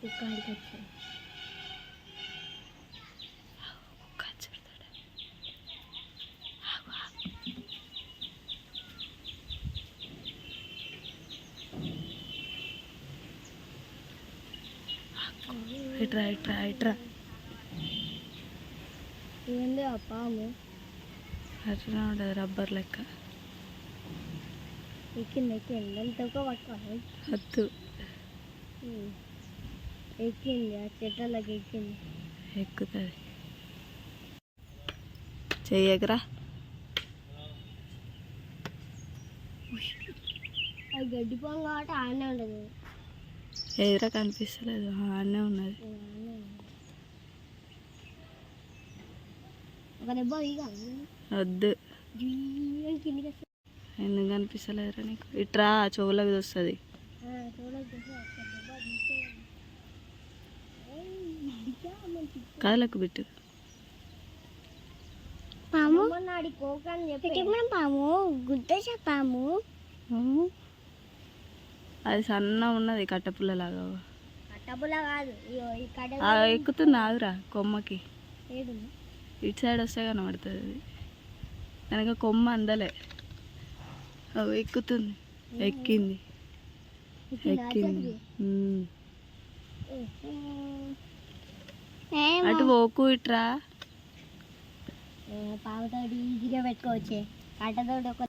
కుక్క ఆడికి వచ్చాను. ఇట్రా ఇట్రా ఇట్రా. ఏంది ఆ పాము? అట్లా ఉంటుంది రబ్బర్ లెక్క. ఎక్కింది ఎక్కింది. పట్టుకోవాలి. వద్దు. ఎక్కింది ఆ చెట్లకి ఎక్కింది. ఎక్కుతుంది చెయ్యకరా అది గడ్డి కాబట్టి ఆడనే ఉండదు ఎదురా కనిపిస్తలేదు ఆడనే ఉన్నది. వద్దు. ఎందుకు కనిపిస్తలేదురా నీకు? ఇట్రా చెవులకు వస్తుంది కాళ్ళకు బిట్టు పాము పాము గుద్దేస పాము. అది సన్న ఉన్నది కట్టపుల్లలాగా. కాదు ఎక్కుతుంది ఆగురా కొమ్మకి. ఇటు సైడ్ వస్తే కనబడుతుంది. అది వెనక కొమ్మ అందలే. అవి ఎక్కుతుంది. ఎక్కింది. ఎక్కింది. అటు పోకు ఇట్రా పాముతోటి ఈజీగా పెట్టుకోవచ్చే. కట్టతోటి ఒక